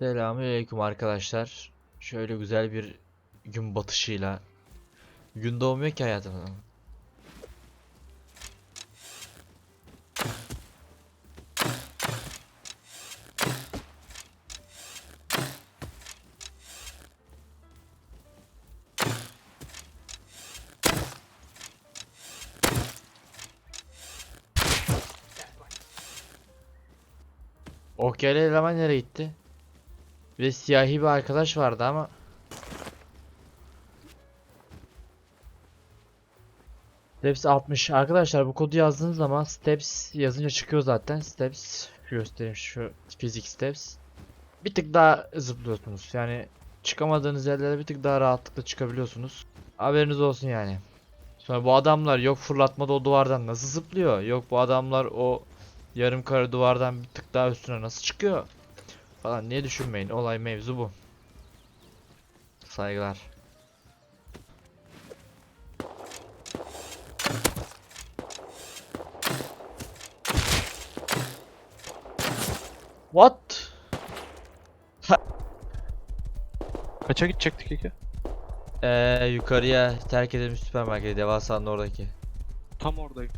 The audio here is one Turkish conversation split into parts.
Selamünaleyküm arkadaşlar. Şöyle güzel bir gün batışıyla. Gün doğmuyor ki hayatımda. Okyali eleman nereye gitti? Bir de siyahi bir arkadaş vardı ama Steps 60. Arkadaşlar bu kodu yazdığınız zaman Steps yazınca çıkıyor zaten. Steps göstereyim şu fizik Steps. Bir tık daha zıplıyorsunuz. Yani çıkamadığınız yerlere bir tık daha rahatlıkla çıkabiliyorsunuz. Haberiniz olsun yani. Sonra bu adamlar yok fırlatmada o duvardan nasıl zıplıyor? Yok bu adamlar o yarım kare duvardan bir tık daha üstüne nasıl çıkıyor? Falan niye düşünmeyin. Olay mevzu bu. Saygılar. What? Kaça gidecektik Ege? Ee, yukarıya terk edilmiş süpermarket devasanın oradaki. Tam oradayım.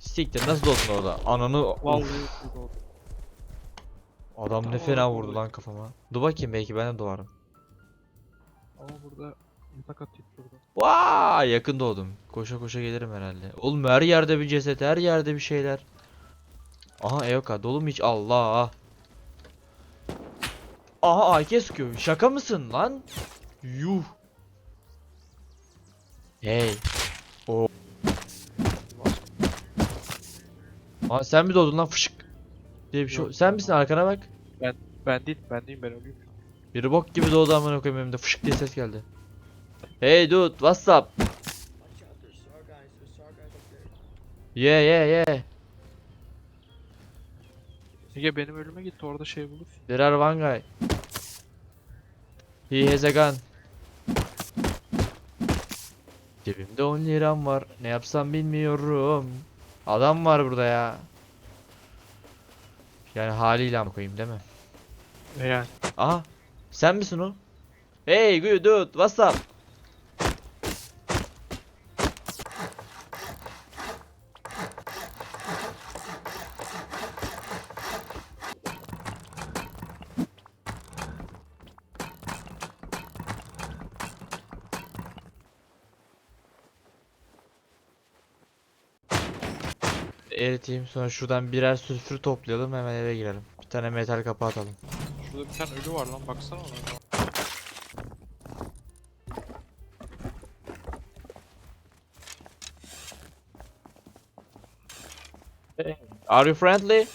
Siktir nasıl doldun orada? Ananı Vallahi oldu. Adam ne fena vurdu lan kafama. Dur bakayım belki ben de doğarım. Ama burada yatak atayım şurada. Vay yakın doğdum. Koşa koşa gelirim herhalde. Oğlum her yerde bir ceset, her yerde bir şeyler. Aha Eoka dolu mu hiç? Allah. Aha AK sıkıyor. Şaka mısın lan? Yuh. Hey. O. Aa sen mi doğdun lan fışık? Diye bir şey. Yok, Sen ben misin arkana bak. Ben değil, ben değilim ben ölüyüm. Biri bok gibi doğdu amına koyayım elimde fışık diye ses geldi. Hey dude, what's up? Yeah yeah yeah. Ege benim ölüme gitti orada şey bulursun. There are one guy. He has a gun. Cebimde 10 liram var. Ne yapsam bilmiyorum. Adam var burada ya. Yani haliyle ama koyayım değil mi? Yani. Aha. Sen misin o? Hey good dude, what's up? Eriteyim sonra şuradan birer sülfür toplayalım hemen eve girelim. Bir tane metal kapı atalım. Şurada bir tane ölü var lan baksana ona. Are you friendly?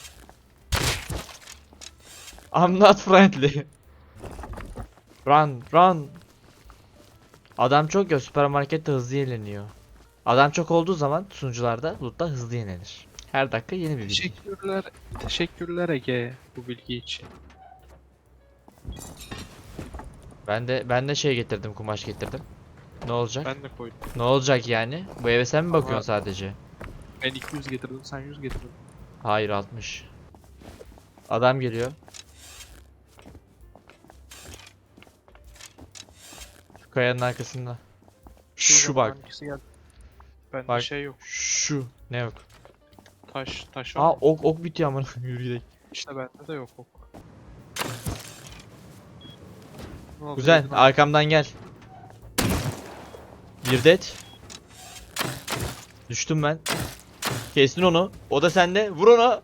I'm not friendly. Run, run. Adam çok ya süpermarkette hızlı yenileniyor. Adam çok olduğu zaman sunucularda loot'ta hızlı yenilenir. Her dakika yeni bir bilgi. Teşekkürler, teşekkürler Ege bu bilgi için. Ben de ben de şey getirdim, kumaş getirdim. Ne olacak? Ben de koydum. Ne olacak yani? Bu eve sen mi Ama- bakıyorsun sadece? Ben 200 getirdim sen 100 getirdin. Hayır 60. Adam geliyor. Şu kayanın arkasında. Şu bak. Geldi? Bende Bak. şey yok. Şu. Ne yok? Taş, taş var. Aa ok ok bitiyor amına yürü gidelim. İşte bende de yok ok. Ne Güzel arkamdan gel. Bir det. Düştüm ben. Kestin onu. O da sende. Vur ona.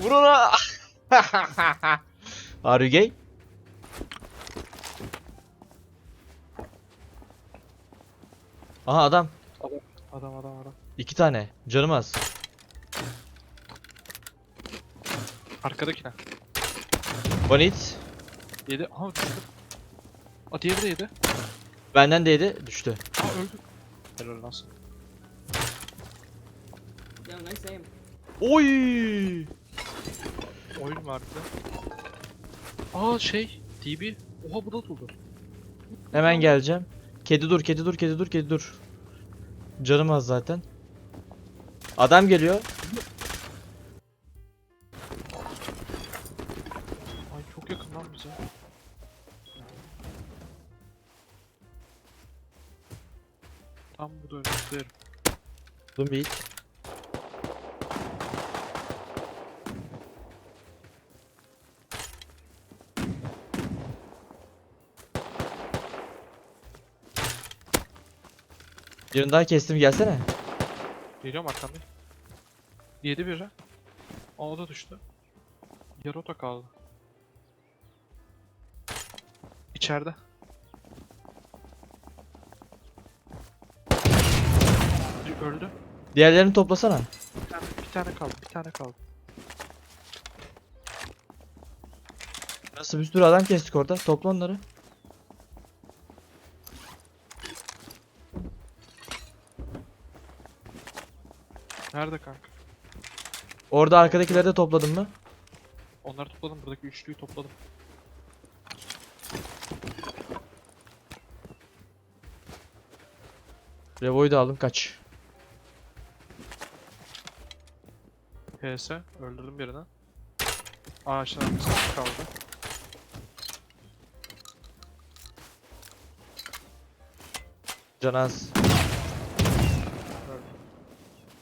Vur ona. Are you gay? Aha adam. Adam adam adam. İki tane. Canım az. Arkadakine. One hit. Yedi. Aha düştü. Aa diğeri de yedi. Benden de yedi. Düştü. Aa öldü. Helal olsun. Yo, nice aim. Oy. Oyun vardı. Aa şey. DB. Oha bu da doldu. Hemen geleceğim. Kedi dur, kedi dur, kedi dur, kedi dur. Canım az zaten. Adam geliyor. Bir hit. Birini daha kestim gelsene. Geliyorum arkandayım. Yedi biri. Aa, O da düştü. Yarı ota kaldı. İçeride. Öldü. Diğerlerini toplasana. Bir tane, bir tane kaldı. Bir tane kaldı. Nasıl bir sürü adam kestik orada. Topla onları. Nerede kanka? Orada arkadakileri de topladım mı? Onları topladım. Buradaki üçlüyü topladım. Revo'yu da aldım kaç. PS. Öldürdüm birini. Ağaçın arkasında kaldı. Canaz. Öldü.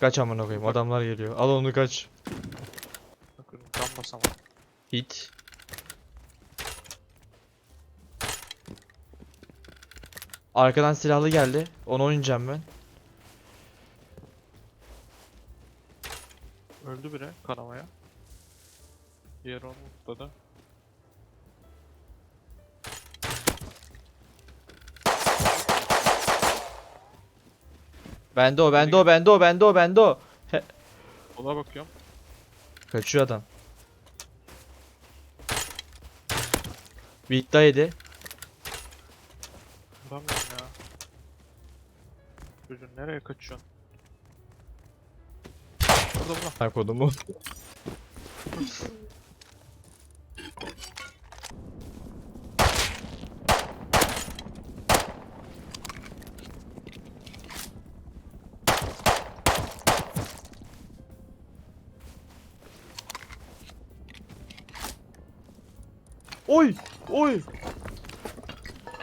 Kaç amına koyayım adamlar geliyor. Al onu kaç. Bakın can basamadım. Hit. Arkadan silahlı geldi. Onu oynayacağım ben. Bende o, bende o, bende o, bende o, bende o. Ola bakıyorum. Kaçıyor adam. Bir iddia yedi. Vuramıyorum ya. Çocuğun nereye kaçıyorsun? Burada burada. Ha kodumu.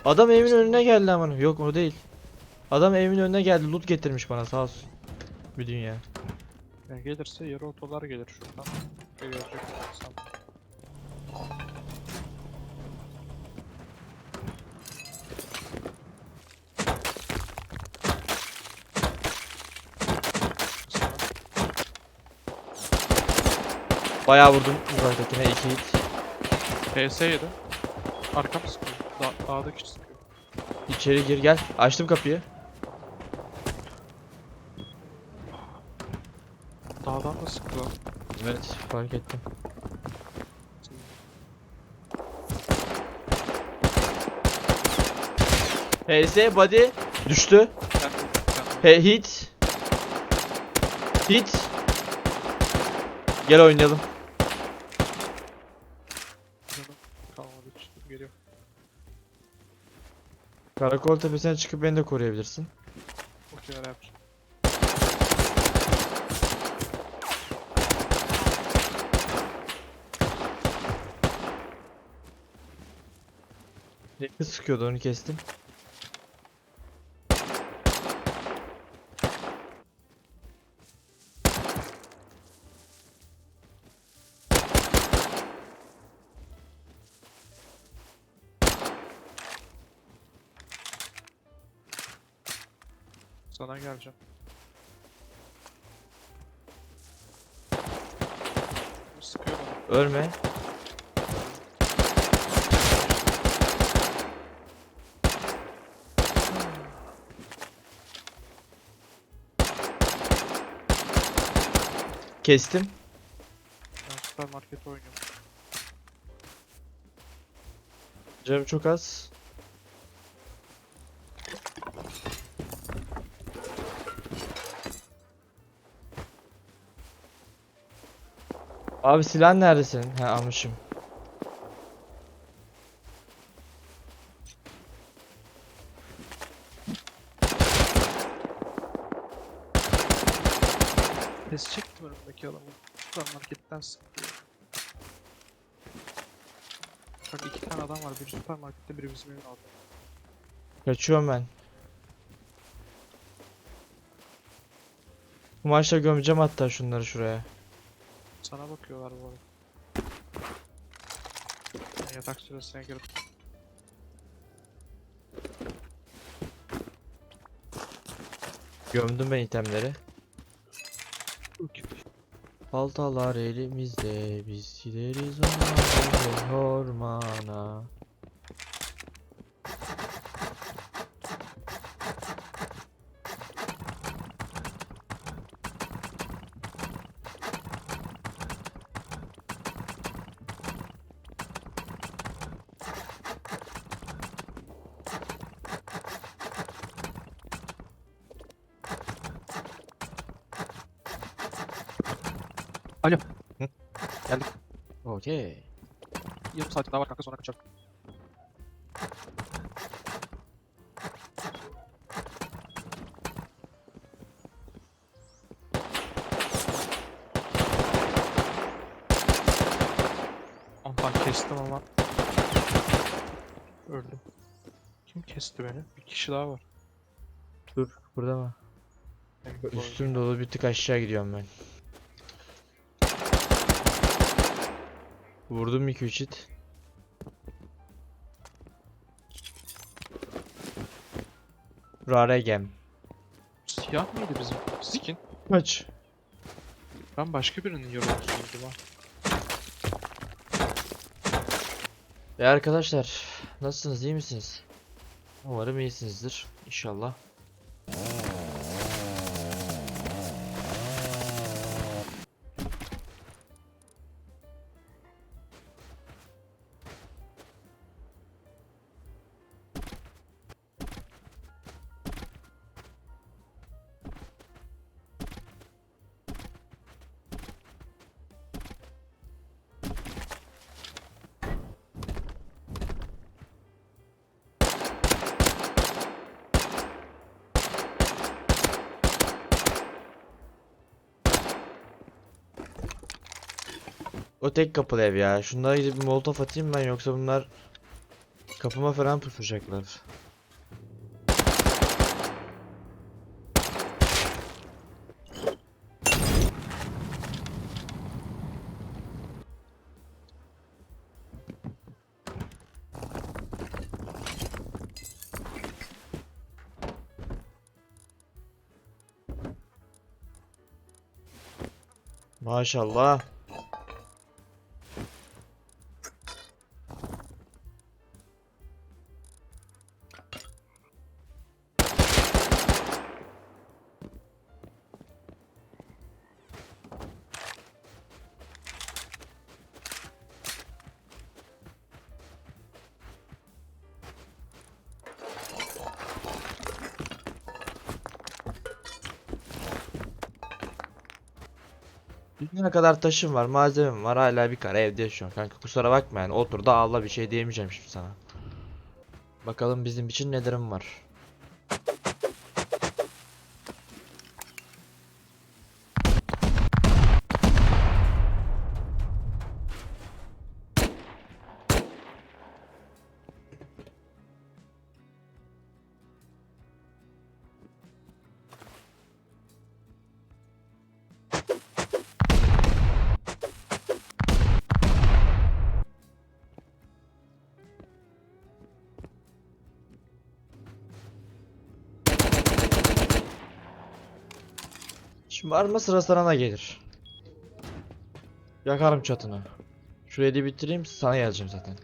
Adam evimin önüne geldi aman. Yok o değil. Adam evimin önüne geldi. Loot getirmiş bana sağ olsun. Bir dünya. Ya gelirse yarı otolar gelir şuradan. Gelecek. Sana Bayağı vurdum uzaktakine 2 hit. PS yedi. Arkam sıkıyor. Da dağdaki sıkıyor. İçeri gir gel. Açtım kapıyı. Dağdan da sıkıyor. Evet fark ettim. HS body düştü. He hit. Hit. Gel oynayalım. Karakol tepesine çıkıp beni de koruyabilirsin. Okey öyle yapacağım. Kız sıkıyordu onu kestim. Ölme. Kestim. Ben süpermarkete oynuyorum. Canım çok az. Abi silah nerede senin? He almışım. Ses çektim önümdeki adamı. Süpermarketten sıkıyor. Bak iki tane adam var. Biri süpermarkette biri bizim evin altında. Kaçıyorum ben. Kumaşla gömeceğim hatta şunları şuraya. Sana bakıyorlar bu arada. Yatak süresine girdim. Gömdüm ben itemleri. Baltalar elimizde biz gideriz ormana. Okey. Yarım saat daha var kanka sonra kaçarım. Ondan kestim ama öldüm. Kim kesti beni? Bir kişi daha var. Dur burada mı? Üstüm dolu bir tık aşağı gidiyorum ben. Vurdum 2-3 hit. Rare gem. Siyah mıydı bizim skin? Kaç? Ben başka birinin yorumcusuyum ha. E arkadaşlar nasılsınız iyi misiniz? Umarım iyisinizdir inşallah. O tek kapılı ev ya. Şunlara gidip bir molotof atayım ben yoksa bunlar kapıma falan pusacaklar. Maşallah. Ne kadar taşım var, malzemem var, hala bir kare evde yaşıyorum kanka. Kusura bakma yani, otur da ağla bir şey diyemeyeceğim şimdi sana. Bakalım bizim için nelerim var. Şimdi arma sıra sana da gelir. Yakarım çatını. Şurayı da bitireyim, sana geleceğim zaten.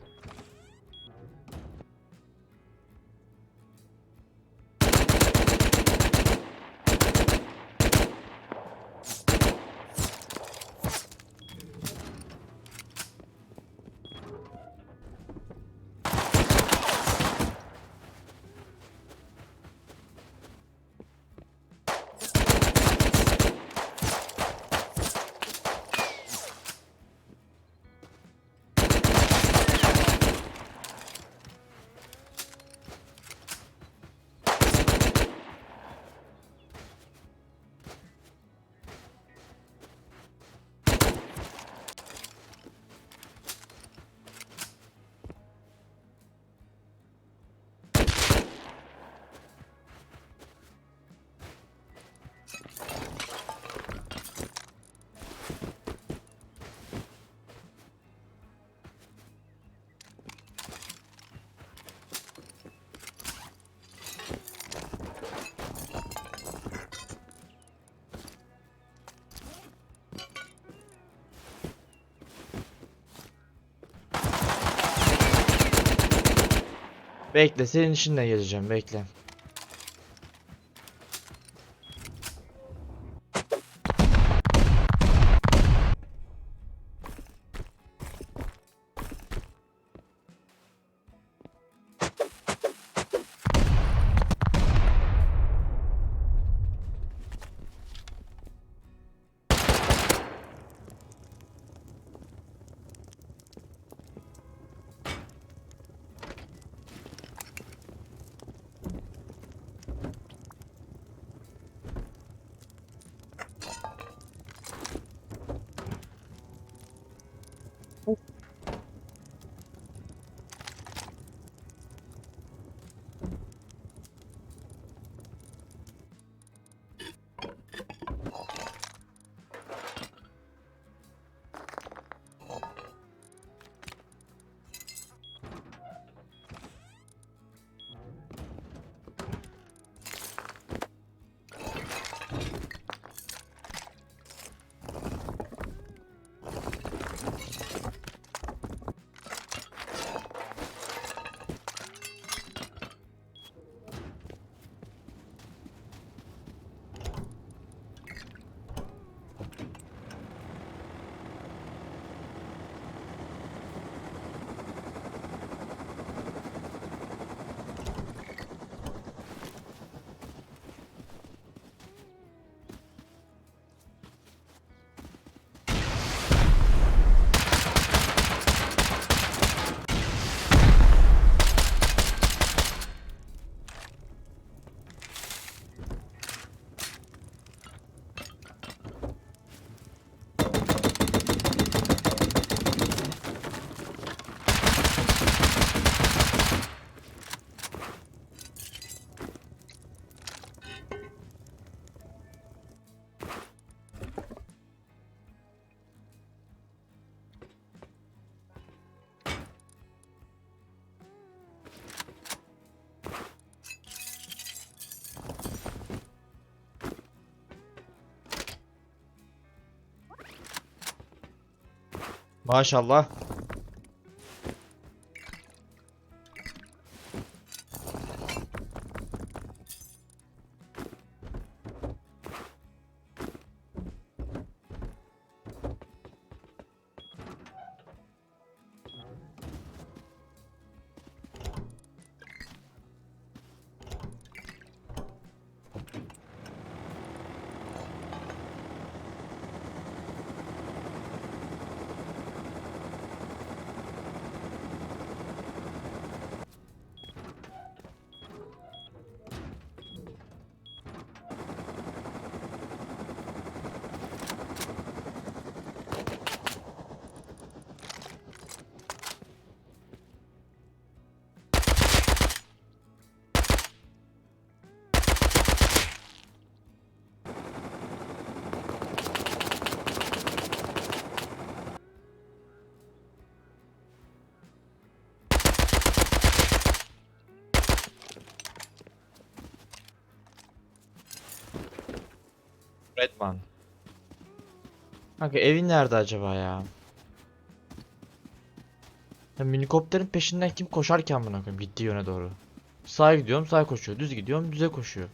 Bekle senin işinle geleceğim bekle. Maşallah. Redman. Kanka evin nerede acaba ya? Ya minikopterin peşinden kim koşarken buna koyayım gittiği yöne doğru. Sağa gidiyorum sağa koşuyor. Düz gidiyorum düze koşuyor.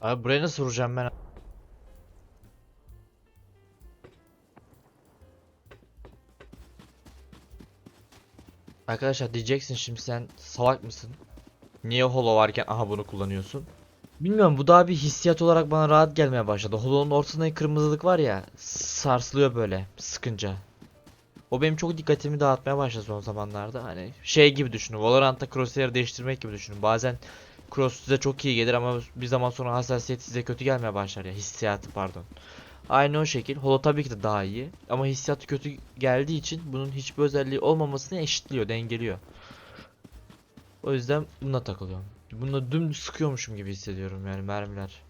Abi buraya nasıl vuracağım ben? Arkadaşlar diyeceksin şimdi sen salak mısın? Niye holo varken aha bunu kullanıyorsun? Bilmiyorum bu daha bir hissiyat olarak bana rahat gelmeye başladı. Holo'nun ortasındaki kırmızılık var ya sarsılıyor böyle sıkınca. O benim çok dikkatimi dağıtmaya başladı son zamanlarda. Hani şey gibi düşünün. Valorant'ta crosshair değiştirmek gibi düşünün. Bazen cross size çok iyi gelir ama bir zaman sonra hassasiyet size kötü gelmeye başlar ya. Hissiyatı pardon. Aynı o şekil. Holo tabii ki de daha iyi. Ama hissiyatı kötü geldiği için bunun hiçbir özelliği olmamasını eşitliyor, dengeliyor. O yüzden bununla takılıyorum. Bununla dümdüz sıkıyormuşum gibi hissediyorum yani mermiler.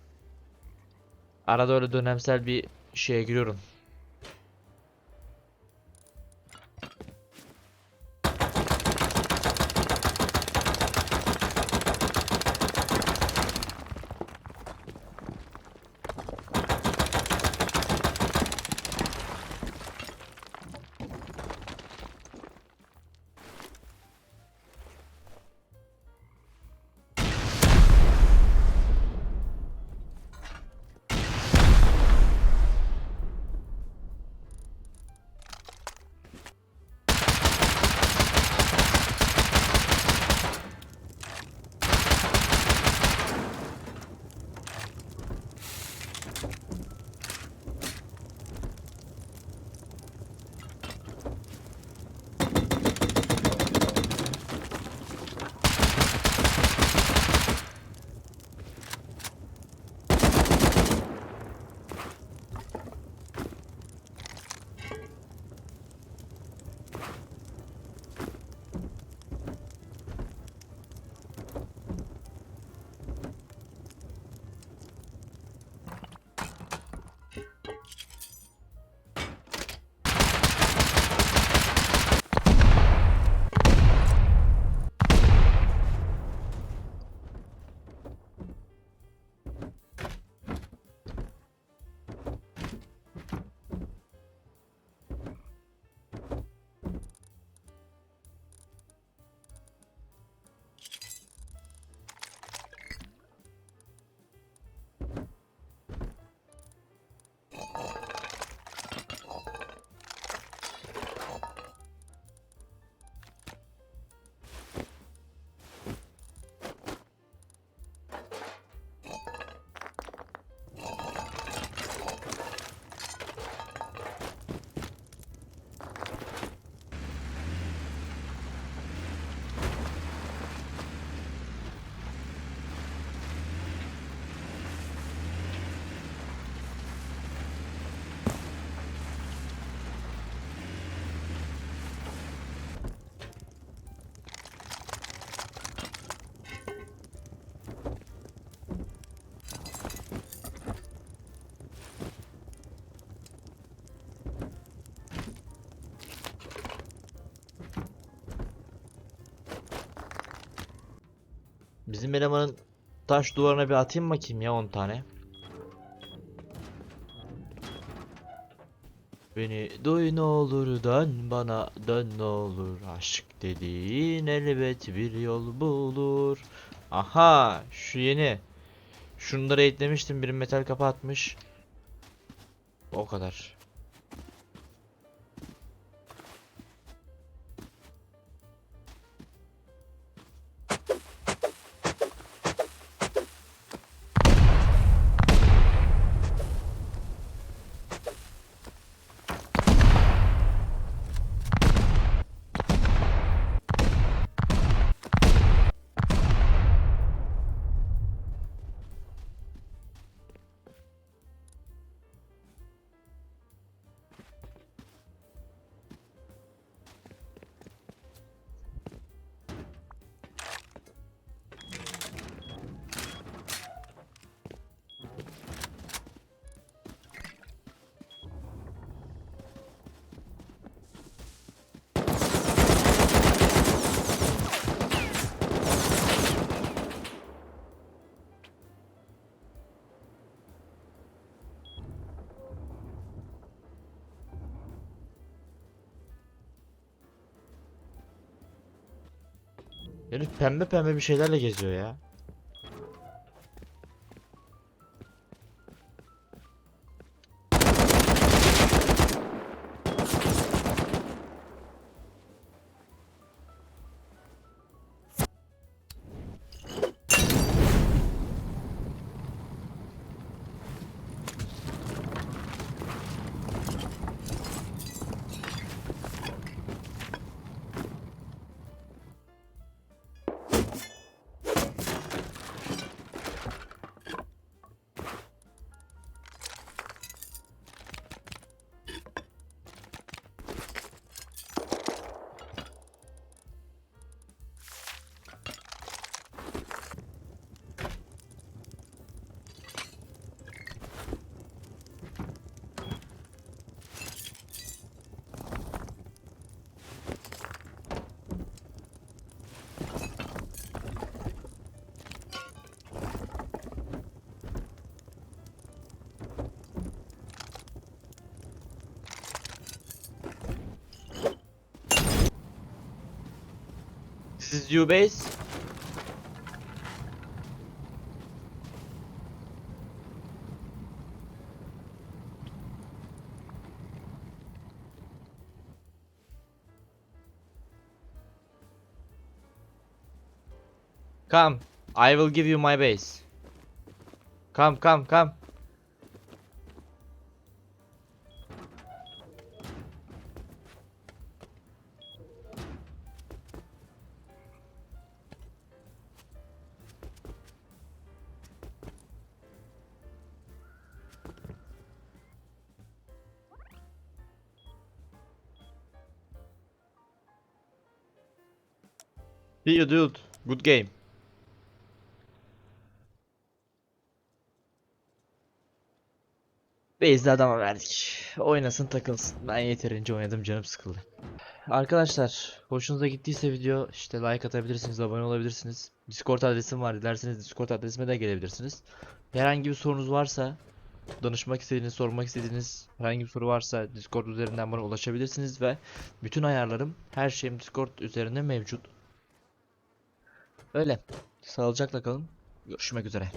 Arada öyle dönemsel bir şeye giriyorum. Bizim elemanın taş duvarına bir atayım bakayım ya 10 tane. Beni duy ne olur dön bana dön ne olur aşk dediğin elbet bir yol bulur. Aha şu yeni. Şunları eklemiştim biri metal kapı atmış. O kadar. Herif pembe pembe bir şeylerle geziyor ya. This is your base. Come, I will give you my base. Come, come, come. See you dude. Good game. Base'de adama verdik. Oynasın takılsın. Ben yeterince oynadım canım sıkıldı. Arkadaşlar hoşunuza gittiyse video işte like atabilirsiniz, abone olabilirsiniz. Discord adresim var. Dilerseniz Discord adresime de gelebilirsiniz. Herhangi bir sorunuz varsa danışmak istediğiniz, sormak istediğiniz herhangi bir soru varsa Discord üzerinden bana ulaşabilirsiniz ve bütün ayarlarım, her şeyim Discord üzerinde mevcut. Öyle. Sağlıcakla kalın. Görüşmek üzere.